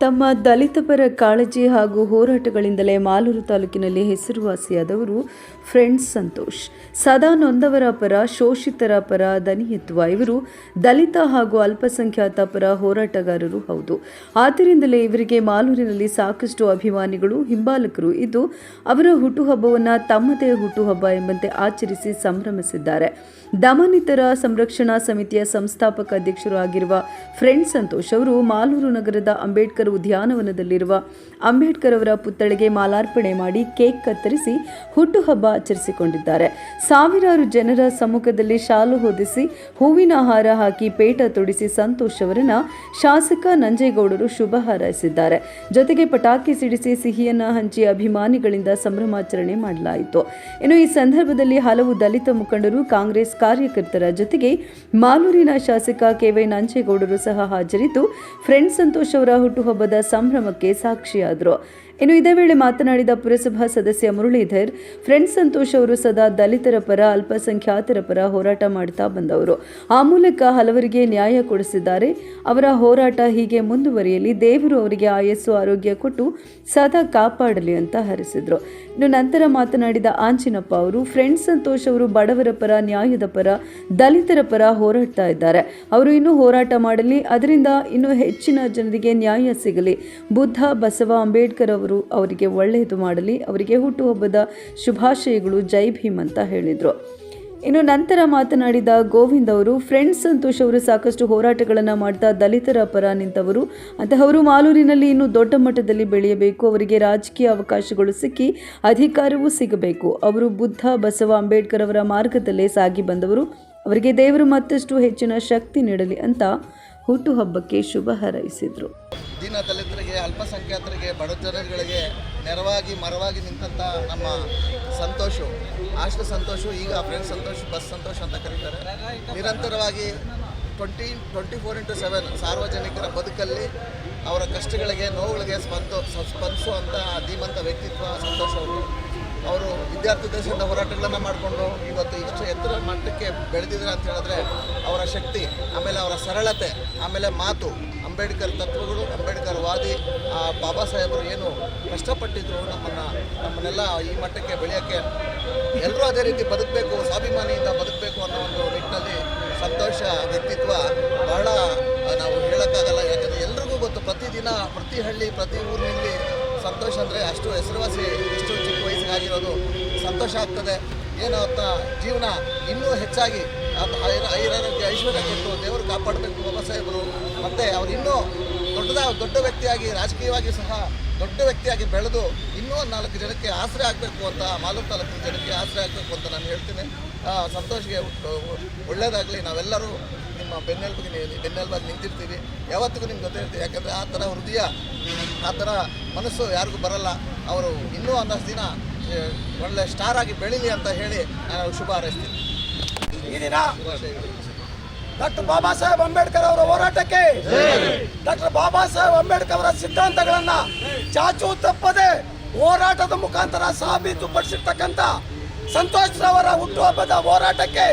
ತಮ್ಮ ದಲಿತ ಪರ ಕಾಳಜಿ ಹಾಗೂ ಹೋರಾಟಗಳಿಂದಲೇ ಮಾಲೂರು ತಾಲೂಕಿನಲ್ಲಿ ಹೆಸರುವಾಸಿಯಾದವರು ಫ್ರೆಂಡ್ಸ್ ಸಂತೋಷ್. ಸದಾ ನೊಂದವರ ಪರ, ಶೋಷಿತರ ಪರ, ದನಿ ಎತ್ತುವ ಇವರು ದಲಿತ ಹಾಗೂ ಅಲ್ಪಸಂಖ್ಯಾತ ಪರ ಹೋರಾಟಗಾರರು ಹೌದು. ಆದ್ದರಿಂದಲೇ ಇವರಿಗೆ ಮಾಲೂರಿನಲ್ಲಿ ಸಾಕಷ್ಟು ಅಭಿಮಾನಿಗಳು, ಹಿಂಬಾಲಕರು ಇದ್ದು ಅವರ ಹುಟ್ಟುಹಬ್ಬವನ್ನು ತಮ್ಮದೇ ಹುಟ್ಟುಹಬ್ಬ ಎಂಬಂತೆ ಆಚರಿಸಿ ಸಂಭ್ರಮಿಸಿದ್ದಾರೆ. ದಮನಿತರ ಸಂರಕ್ಷಣಾ ಸಮಿತಿಯ ಸಂಸ್ಥಾಪಕ ಅಧ್ಯಕ್ಷರು ಆಗಿರುವ ಫ್ರೆಂಡ್ಸ್ ಸಂತೋಷ್ ಅವರು ಮಾಲೂರು ನಗರದ ಅಂಬೇಡ್ಕರ್ ಉದ್ಯಾನವನದಲ್ಲಿರುವ ಅಂಬೇಡ್ಕರ್ ಅವರ ಪುತ್ಥಳಿಗೆ ಮಾಲಾರ್ಪಣೆ ಮಾಡಿ ಕೇಕ್ ಕತ್ತರಿಸಿ ಹುಟ್ಟುಹಬ್ಬ ಆಚರಿಸಿಕೊಂಡಿದ್ದಾರೆ. ಸಾವಿರಾರು ಜನರ ಸಮ್ಮುಖದಲ್ಲಿ ಶಾಲು ಹೊದಿಸಿ ಹೂವಿನ ಹಾರ ಹಾಕಿ ಪೇಟ ತೊಡಿಸಿ ಸಂತೋಷ್ ಅವರನ್ನ ಶಾಸಕ ನಂಜೇಗೌಡರು ಶುಭ ಹಾರೈಸಿದ್ದಾರೆ. ಜೊತೆಗೆ ಪಟಾಕಿ ಸಿಡಿಸಿ ಸಿಹಿಯನ್ನ ಹಂಚಿ ಅಭಿಮಾನಿಗಳಿಂದ ಸಂಭ್ರಮಾಚರಣೆ ಮಾಡಲಾಯಿತು. ಇನ್ನು ಈ ಸಂದರ್ಭದಲ್ಲಿ ಹಲವು ದಲಿತ ಮುಖಂಡರು, ಕಾಂಗ್ರೆಸ್ ಕಾರ್ಯಕರ್ತರ ಜೊತೆಗೆ ಮಾಲೂರಿನ ಶಾಸಕ ಕೆವೈ ನಂಜೇಗೌಡರು ಸಹ ಹಾಜರಿದ್ದು, ಫ್ರೆಂಡ್ ಸಂತೋಷ್ ಅವರ ಹುಟ್ಟುಹಬ್ಬದ ಸಂಭ್ರಮಕ್ಕೆ ಸಾಕ್ಷಿಯಾದರು. ಇನ್ನು ಇದೇ ವೇಳೆ ಮಾತನಾಡಿದ ಪುರಸಭಾ ಸದಸ್ಯ ಮುರಳೀಧರ್, ಫ್ರೆಂಡ್ಸ್ ಸಂತೋಷ್ ಅವರು ಸದಾ ದಲಿತರ ಪರ, ಅಲ್ಪಸಂಖ್ಯಾತರ ಪರ ಹೋರಾಟ ಮಾಡ್ತಾ ಬಂದವರು. ಆ ಮೂಲಕ ಹಲವರಿಗೆ ನ್ಯಾಯ ಕೊಡಿಸಿದ್ದಾರೆ. ಅವರ ಹೋರಾಟ ಹೀಗೆ ಮುಂದುವರಿಯಲಿ. ದೇವರು ಅವರಿಗೆ ಆಯಸ್ಸು, ಆರೋಗ್ಯ ಕೊಟ್ಟು ಸದಾ ಕಾಪಾಡಲಿ ಅಂತ ಹರಿಸಿದ್ರು. ಇನ್ನು ನಂತರ ಮಾತನಾಡಿದ ಆಂಜಿನಪ್ಪ ಅವರು, ಫ್ರೆಂಡ್ಸ್ ಸಂತೋಷ್ ಅವರು ಬಡವರ ಪರ, ನ್ಯಾಯದ ಪರ, ದಲಿತರ ಪರ ಹೋರಾಡ್ತಾ ಇದ್ದಾರೆ. ಅವರು ಇನ್ನೂ ಹೋರಾಟ ಮಾಡಲಿ. ಅದರಿಂದ ಇನ್ನೂ ಹೆಚ್ಚಿನ ಜನರಿಗೆ ನ್ಯಾಯ ಸಿಗಲಿ. ಬುದ್ಧ ಬಸವ ಅಂಬೇಡ್ಕರ್ ಅವರು ಅವರಿಗೆ ಒಳ್ಳೆಯದು ಮಾಡಲಿ, ಅವರಿಗೆ ಹುಟ್ಟುಹಬ್ಬದ ಶುಭಾಶಯಗಳು, ಜೈ ಭೀಮ್ ಅಂತ ಹೇಳಿದರು. ಇನ್ನು ನಂತರ ಮಾತನಾಡಿದ ಗೋವಿಂದ್ ಅವರು, ಫ್ರೆಂಡ್ಸ್ ಸಂತೋಷ್ ಅವರು ಸಾಕಷ್ಟು ಹೋರಾಟಗಳನ್ನು ಮಾಡ್ತಾ ದಲಿತರ ಪರ ನಿಂತವರು. ಅಂತಹವರು ಮಾಲೂರಿನಲ್ಲಿ ಇನ್ನೂ ದೊಡ್ಡ ಮಟ್ಟದಲ್ಲಿ ಬೆಳೆಯಬೇಕು. ಅವರಿಗೆ ರಾಜಕೀಯ ಅವಕಾಶಗಳು ಸಿಕ್ಕಿ ಅಧಿಕಾರವೂ ಸಿಗಬೇಕು. ಅವರು ಬುದ್ಧ, ಬಸವ, ಅಂಬೇಡ್ಕರ್ ಅವರ ಮಾರ್ಗದಲ್ಲೇ ಸಾಗಿ ಬಂದವರು. ಅವರಿಗೆ ದೇವರು ಮತ್ತಷ್ಟು ಹೆಚ್ಚಿನ ಶಕ್ತಿ ನೀಡಲಿ ಅಂತ ಹುಟ್ಟುಹಬ್ಬಕ್ಕೆ ಶುಭ ಹಾರೈಸಿದರು. ದೀನ ದಲಿತರಿಗೆ, ಅಲ್ಪಸಂಖ್ಯಾತರಿಗೆ, ಬಡ ಜನಗಳಿಗೆ ನೆರವಾಗಿ, ಮರವಾಗಿ ನಿಂತಂಥ ನಮ್ಮ ಸಂತೋಷು ಆಶ್ರ ಸಂತೋಷು, ಈಗ ಫ್ರೆಂಡ್ ಸಂತೋಷ ಬಸ್ ಸಂತೋಷ ಅಂತ ಕರೀತಾರೆ. ನಿರಂತರವಾಗಿ twenty twenty four into seven ಸಾರ್ವಜನಿಕರ ಬದುಕಲ್ಲಿ ಅವರ ಕಷ್ಟಗಳಿಗೆ, ನೋವುಗಳಿಗೆ ಸ್ಪಂದ ಸ್ಪಂದಿಸುವಂಥ ಧೀಮಂತ ವ್ಯಕ್ತಿತ್ವ ಸಂತೋಷ ಅವರು ಅವರು ವಿದ್ಯಾರ್ಥಿ ದೇಶದಿಂದ ಹೋರಾಟಗಳನ್ನು ಮಾಡಿಕೊಂಡು ಇವತ್ತು ಇಷ್ಟು ಎತ್ತರ ಮಟ್ಟಕ್ಕೆ ಬೆಳೆದಿದ್ದಾರೆ ಅಂತ ಹೇಳಿದ್ರೆ ಅವರ ಶಕ್ತಿ, ಆಮೇಲೆ ಅವರ ಸರಳತೆ, ಆಮೇಲೆ ಮಾತು, ಅಂಬೇಡ್ಕರ್ ತತ್ವಗಳು, ಅಂಬೇಡ್ಕರ್ ವಾದಿ, ಆ ಬಾಬಾ ಸಾಹೇಬರು ಏನು ಕಷ್ಟಪಟ್ಟಿದ್ರು ನಮ್ಮನ್ನು, ನಮ್ಮನ್ನೆಲ್ಲ ಈ ಮಟ್ಟಕ್ಕೆ ಬೆಳೆಯೋಕ್ಕೆ ಎಲ್ಲರೂ ಅದೇ ರೀತಿ ಬದುಕಬೇಕು, ಸ್ವಾಭಿಮಾನಿಯಿಂದ ಬದುಕಬೇಕು ಅನ್ನೋ ಒಂದು ನಿಟ್ಟಿನಲ್ಲಿ ಸಂತೋಷ, ವ್ಯಕ್ತಿತ್ವ ಬಹಳ ನಾವು ಹೇಳೋಕ್ಕಾಗಲ್ಲ. ಯಾಕಂದರೆ ಎಲ್ರಿಗೂ ಗೊತ್ತು, ಪ್ರತಿದಿನ ಪ್ರತಿ ಹಳ್ಳಿ, ಪ್ರತಿ ಊರಿನಲ್ಲಿ ಸಂತೋಷ ಅಂದರೆ ಅಷ್ಟು ಹೆಸರುವಾಸಿ ಎಷ್ಟು ಚಿಕ್ಕ ವಯಸ್ಸಿಗಾಗಿರೋದು ಸಂತೋಷ ಆಗ್ತದೆ. ಏನು ಅಂತ ಜೀವನ ಇನ್ನೂ ಹೆಚ್ಚಾಗಿ ಐರಾರೋಗ್ಯ ಐಶ್ವರ್ಯ ಕೊಟ್ಟು ದೇವರು ಕಾಪಾಡಬೇಕು ಬಾಬಾ ಸಾಹೇಬರು. ಮತ್ತು ಅವರು ಇನ್ನೂ ದೊಡ್ಡದ, ದೊಡ್ಡ ವ್ಯಕ್ತಿಯಾಗಿ, ರಾಜಕೀಯವಾಗಿ ಸಹ ದೊಡ್ಡ ವ್ಯಕ್ತಿಯಾಗಿ ಬೆಳೆದು ಇನ್ನೂ ನಾಲ್ಕು ಜನಕ್ಕೆ ಆಸರೆ ಆಗಬೇಕು ಅಂತ ಮಾಲೂರು ತಾಲೂಕಿನ ಜನಕ್ಕೆ ಆಸರೆ ಆಗಬೇಕು ಅಂತ ನಾನು ಹೇಳ್ತೀನಿ. ಸಂತೋಷ್ಗೆ ಒಳ್ಳೆಯದಾಗಲಿ ನಾವೆಲ್ಲರೂ ನಿಮ್ಮ ಬೆನ್ನೆಲುಬಿಗೆ ಬೆನ್ನೆಲುಬಾಗಿ ನಿಂತಿರ್ತೀವಿ. ಯಾವತ್ತಿಗೂ ನಿಮ್ಮ ಜೊತೆ ಇರ್ತೀವಿ. ಯಾಕಂದರೆ ಆ ಥರ ಹೃದಯ, ಆ ಥರ ಮನಸ್ಸು ಯಾರಿಗೂ ಬರಲ್ಲ. ಅವರು ಇನ್ನೂ ಒಂದಷ್ಟು ದಿನ ಒಳ್ಳೆ ಸ್ಟಾರ್ ಆಗಿ ಬೆಳೀಲಿ ಅಂತ ಹೇಳಿ ನಾನು ಶುಭ ಹಾರೈಸ್ತೀನಿ ಈ ದಿನ ಡಾಕ್ಟರ್ ಬಾಬಾ ಸಾಹೇಬ್ ಅಂಬೇಡ್ಕರ್ ಅವರ ಹೋರಾಟಕ್ಕೆ ಡಾಕ್ಟರ್ ಬಾಬಾ ಸಾಹೇಬ್ ಅಂಬೇಡ್ಕರ್ ಅವರ ಸಿದ್ಧಾಂತಗಳನ್ನ ಚಾಚು ತಪ್ಪದೆ ಹೋರಾಟದ ಮುಖಾಂತರ ಸಾಬೀತುಪಡಿಸಿರ್ತಕ್ಕಂಥ ಸಂತೋಷ್ ರವರ ಹುಟ್ಟುಹಬ್ಬದ ಹೋರಾಟಕ್ಕೆ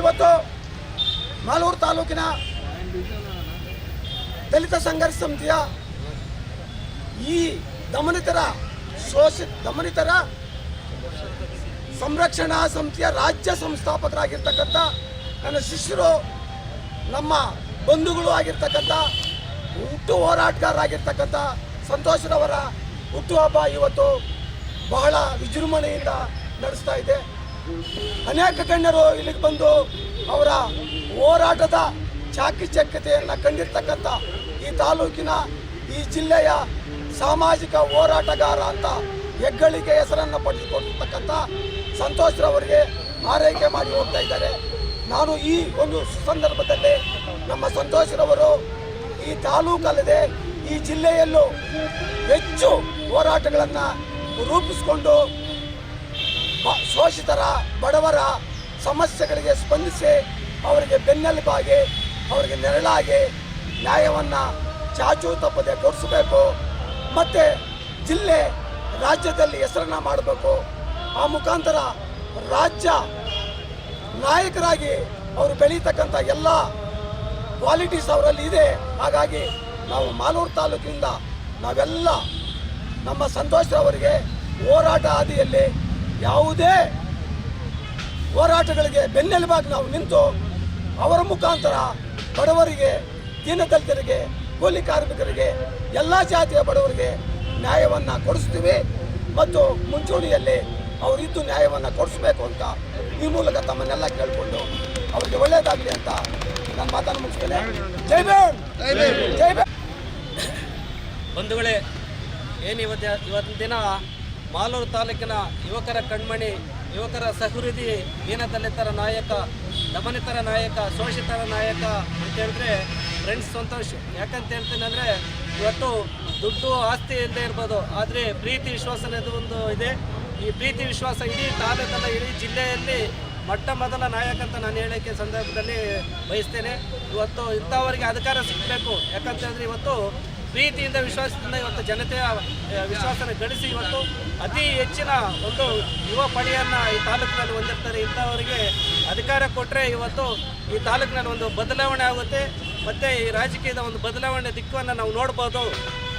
ಇವತ್ತು ಮಾಲೂರು ತಾಲೂಕಿನ ದಲಿತ ಸಂಘರ್ಷ ಸಮಿತಿಯ ಈ ದಮನಿತರ ಶೋಷಿತ ದಮನಿತರ ಸಂರಕ್ಷಣಾ ಸಮಿತಿಯ ರಾಜ್ಯ ಸಂಸ್ಥಾಪಕರಾಗಿರ್ತಕ್ಕಂಥ ನನ್ನ ಶಿಷ್ಯರು, ನಮ್ಮ ಬಂಧುಗಳು ಆಗಿರ್ತಕ್ಕಂಥ ಹುಟ್ಟು ಹೋರಾಟಗಾರರಾಗಿರ್ತಕ್ಕಂಥ ಸಂತೋಷರವರ ಹುಟ್ಟುಹಬ್ಬ ಇವತ್ತು ಬಹಳ ವಿಜೃಂಭಣೆಯಿಂದ ನಡೆಸ್ತಾ ಇದೆ. ಅನೇಕ ಗಣ್ಯರು ಇಲ್ಲಿಗೆ ಬಂದು ಅವರ ಹೋರಾಟದ ಚಾಕಚಕ್ಯತೆಯನ್ನು ಕಂಡಿರ್ತಕ್ಕಂಥ ಈ ತಾಲೂಕಿನ ಈ ಜಿಲ್ಲೆಯ ಸಾಮಾಜಿಕ ಹೋರಾಟಗಾರ ಅಂತ ಹೆಗ್ಗಳಿಕೆ ಹೆಸರನ್ನು ಪಡೆದುಕೊಂಡಿರ್ತಕ್ಕಂಥ ಸಂತೋಷ್ರವರಿಗೆ ಆರೈಕೆ ಮಾಡಿ ಹೋಗ್ತಾ ಇದ್ದಾರೆ. ನಾನು ಈ ಒಂದು ಸಂದರ್ಭದಲ್ಲಿ ನಮ್ಮ ಸಂತೋಷರವರು ಈ ತಾಲೂಕಲ್ಲದೆ ಈ ಜಿಲ್ಲೆಯಲ್ಲೂ ಹೆಚ್ಚು ಹೋರಾಟಗಳನ್ನು ರೂಪಿಸಿಕೊಂಡು ಶೋಷಿತರ ಬಡವರ ಸಮಸ್ಯೆಗಳಿಗೆ ಸ್ಪಂದಿಸಿ ಅವರಿಗೆ ಬೆನ್ನೆಲುಬಾಗಿ, ಅವರಿಗೆ ನೆರಳಾಗಿ ನ್ಯಾಯವನ್ನು ಚಾಚು ತಪ್ಪದೆ ಕೊಡಿಸಬೇಕು ಮತ್ತು ಜಿಲ್ಲೆ ರಾಜ್ಯದಲ್ಲಿ ಹೆಸರನ್ನ ಮಾಡಬೇಕು. ಆ ಮುಖಾಂತರ ರಾಜ್ಯ ನಾಯಕರಾಗಿ ಅವರು ಬೆಳೀತಕ್ಕಂಥ ಎಲ್ಲ ಕ್ವಾಲಿಟೀಸ್ ಅವರಲ್ಲಿ ಇದೆ. ಹಾಗಾಗಿ ನಾವು ಮಾಲೂರು ತಾಲೂಕಿನಿಂದ ನಾವೆಲ್ಲ ನಮ್ಮ ಸಂತೋಷರವರಿಗೆ ಹೋರಾಟ ಹಾದಿಯಲ್ಲಿ ಯಾವುದೇ ಹೋರಾಟಗಳಿಗೆ ಬೆನ್ನೆಲುಬಾಗಿ ನಾವು ನಿಂತು ಅವರ ಮುಖಾಂತರ ಬಡವರಿಗೆ ದೀನದಲಿತರಿಗೆ ಕೂಲಿ ಕಾರ್ಮಿಕರಿಗೆ ಎಲ್ಲ ಜಾತಿಯ ಬಡವರಿಗೆ ನ್ಯಾಯವನ್ನು ಕೊಡಿಸ್ತೀವಿ ಮತ್ತು ಮುಂಚೂಣಿಯಲ್ಲಿ ಅವರಿದ್ದು ನ್ಯಾಯವನ್ನು ಕೊಡಿಸ್ಬೇಕು ಅಂತ ಈ ಮೂಲಕ ತಮ್ಮನ್ನೆಲ್ಲ ಕೇಳಿಕೊಂಡು ಅವರಿಗೆ ಒಳ್ಳೆಯದಾಗಲಿ ಅಂತ ನನ್ನ ಮಾತನ್ನು ಮುಗಿಸ್ತೇನೆ. ಜೈ ಭೀಮ್! ಜೈ ಬಂಧುಗಳೇ ಏನು ಇವತ್ತು ಇವತ್ತಿನ ದಿನ ಮಾಲೂರು ತಾಲೂಕಿನ ಯುವಕರ ಕಣ್ಮಣಿ ಯುವಕರ ಸಹೃದಿ, ದೀನದಲಿತರ ನಾಯಕ, ದಮನಿತರ ನಾಯಕ, ಶೋಷಿತರ ನಾಯಕ ಅಂತ ಹೇಳಿದ್ರೆ ಫ್ರೆಂಡ್ಸ್ ಸಂತೋಷ್. ಯಾಕಂತ ಹೇಳ್ತೀನಿ ಅಂದರೆ ಇವತ್ತು ದುಡ್ಡು ಆಸ್ತಿ ಇಲ್ಲದೆ ಇರ್ಬೋದು, ಆದರೆ ಪ್ರೀತಿ ವಿಶ್ವಾಸ ಅನ್ನೋದು ಒಂದು ಇದೆ. ಈ ಪ್ರೀತಿ ವಿಶ್ವಾಸ ಇಡೀ ತಾಲೂಕಲ್ಲ ಇಡೀ ಜಿಲ್ಲೆಯಲ್ಲಿ ಮೊಟ್ಟ ಮೊದಲ ನಾಯಕ ಅಂತ ನಾನು ಹೇಳೋಕ್ಕೆ ಸಂದರ್ಭದಲ್ಲಿ ಬಯಸ್ತೇನೆ. ಇವತ್ತು ಇಂಥವರಿಗೆ ಅಧಿಕಾರ ಸಿಗಬೇಕು. ಯಾಕಂತಂದರೆ ಇವತ್ತು ಪ್ರೀತಿಯಿಂದ ವಿಶ್ವಾಸದಿಂದ ಇವತ್ತು ಜನತೆಯ ವಿಶ್ವಾಸನ ಗಳಿಸಿ ಇವತ್ತು ಅತಿ ಹೆಚ್ಚಿನ ಒಂದು ಯುವ ಪಡೆಯನ್ನು ಈ ತಾಲೂಕಿನಲ್ಲಿ ಹೊಂದಿರ್ತಾರೆ. ಇಂಥವರಿಗೆ ಅಧಿಕಾರ ಕೊಟ್ಟರೆ ಇವತ್ತು ಈ ತಾಲೂಕಿನಲ್ಲಿ ಒಂದು ಬದಲಾವಣೆ ಆಗುತ್ತೆ. ಮತ್ತು ಈ ರಾಜಕೀಯದ ಒಂದು ಬದಲಾವಣೆ ದಿಕ್ಕನ್ನು ನಾವು ನೋಡ್ಬೋದು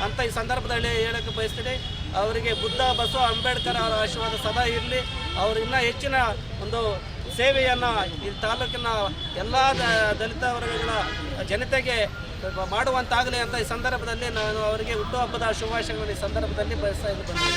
ಅಂತ ಈ ಸಂದರ್ಭದಲ್ಲಿ ಹೇಳೋಕ್ಕೆ ಬಯಸ್ತೀನಿ. ಅವರಿಗೆ ಬುದ್ಧ, ಬಸವ, ಅಂಬೇಡ್ಕರ್ ಅವರ ಆಶೀರ್ವಾದ ಸದಾ ಇರಲಿ. ಅವರು ಇನ್ನೂ ಹೆಚ್ಚಿನ ಒಂದು ಸೇವೆಯನ್ನು ಈ ತಾಲೂಕಿನ ಎಲ್ಲ ದಲಿತ ವರ್ಗಗಳ ಜನತೆಗೆ ಮಾಡುವಂತಾಗಲಿ ಅಂತ ಈ ಸಂದರ್ಭದಲ್ಲಿ ನಾನು ಅವರಿಗೆ ಹುಟ್ಟುಹಬ್ಬದ ಶುಭಾಶಯಗಳನ್ನು ಈ ಸಂದರ್ಭದಲ್ಲಿ ಬಯಸ್ತಾ ಇದ್ದೀನಿ.